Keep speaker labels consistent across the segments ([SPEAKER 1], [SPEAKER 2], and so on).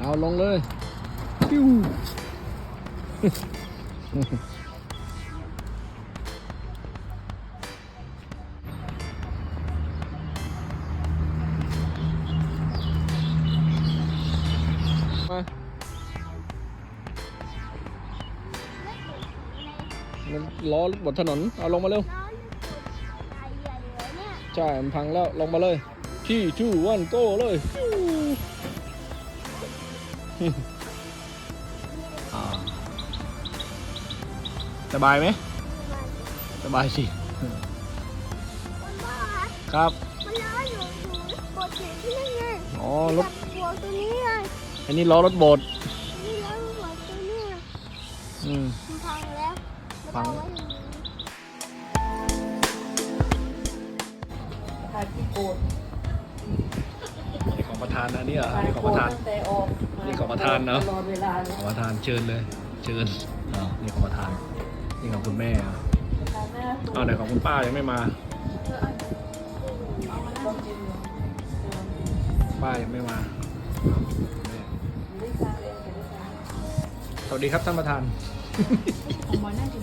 [SPEAKER 1] เอาลงเลยปิ้วมามันล้อบนถนน เอาลงมาเร็ว
[SPEAKER 2] ใช่
[SPEAKER 1] มันพังแล้ว ลงมาเลยที่ชูวันโก้เลย อ่าสบายไหมสบายสิ
[SPEAKER 2] คุณพ่อคะ
[SPEAKER 1] ครับ
[SPEAKER 2] มันล้ออยู่อยู่บนถึงที่นี่ไง
[SPEAKER 1] อ๋อ รถ
[SPEAKER 2] หัวตัวนี้ไง
[SPEAKER 1] อันนี้ล้อรถโบด
[SPEAKER 2] นี่ล้อหัวตัวนี้ไง
[SPEAKER 1] อืม
[SPEAKER 2] มันพังแล้วแล้ว
[SPEAKER 1] พัง
[SPEAKER 2] เอาไว้อย่างนี้
[SPEAKER 3] ถ่ายที่โกด
[SPEAKER 1] นี่ของประธานนะนี่เหรอ
[SPEAKER 3] ถ่าย
[SPEAKER 1] นี่ของ
[SPEAKER 3] โก
[SPEAKER 1] ประ
[SPEAKER 3] ด
[SPEAKER 1] ธาน
[SPEAKER 3] ตั้งแต่ออก
[SPEAKER 1] นี่ของ ประธานเนอะ
[SPEAKER 3] ตลอดเวลาเลย
[SPEAKER 1] ของประธานเชิญเลย เชิญอ่านี่ของประธานนี่ของคุณแม่อะ
[SPEAKER 3] ถ่ายหน้าตัว
[SPEAKER 1] อ้าวไหนของคุณป้ายังไม่มา
[SPEAKER 3] ต้องกินอยู่
[SPEAKER 1] ป้ายังไม่มาแม่
[SPEAKER 3] ได้สร้างเองได้สร้าง
[SPEAKER 1] สวัสดีครับท่านประธาน
[SPEAKER 3] เอามานั่งกิน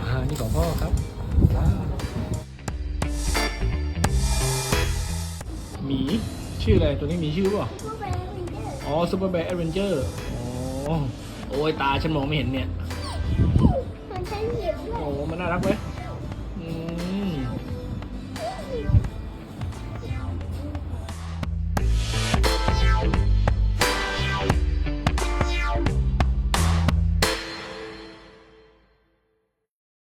[SPEAKER 1] อ่านี่ของพ่อครับว้าวหมี ชื่ออะไร ตัวนี้มีชื่อเปล่า
[SPEAKER 2] ผู้เป็นวินเท อร์
[SPEAKER 1] อ๋อซูเปอร์แบร์แอดเวนเจอร์อ๋อโอ้ยตาฉันมองไม่เห็นเนี่ย
[SPEAKER 2] มันใช้เหยียบด้วย
[SPEAKER 1] โอ้มันน่ารักไหม
[SPEAKER 2] เ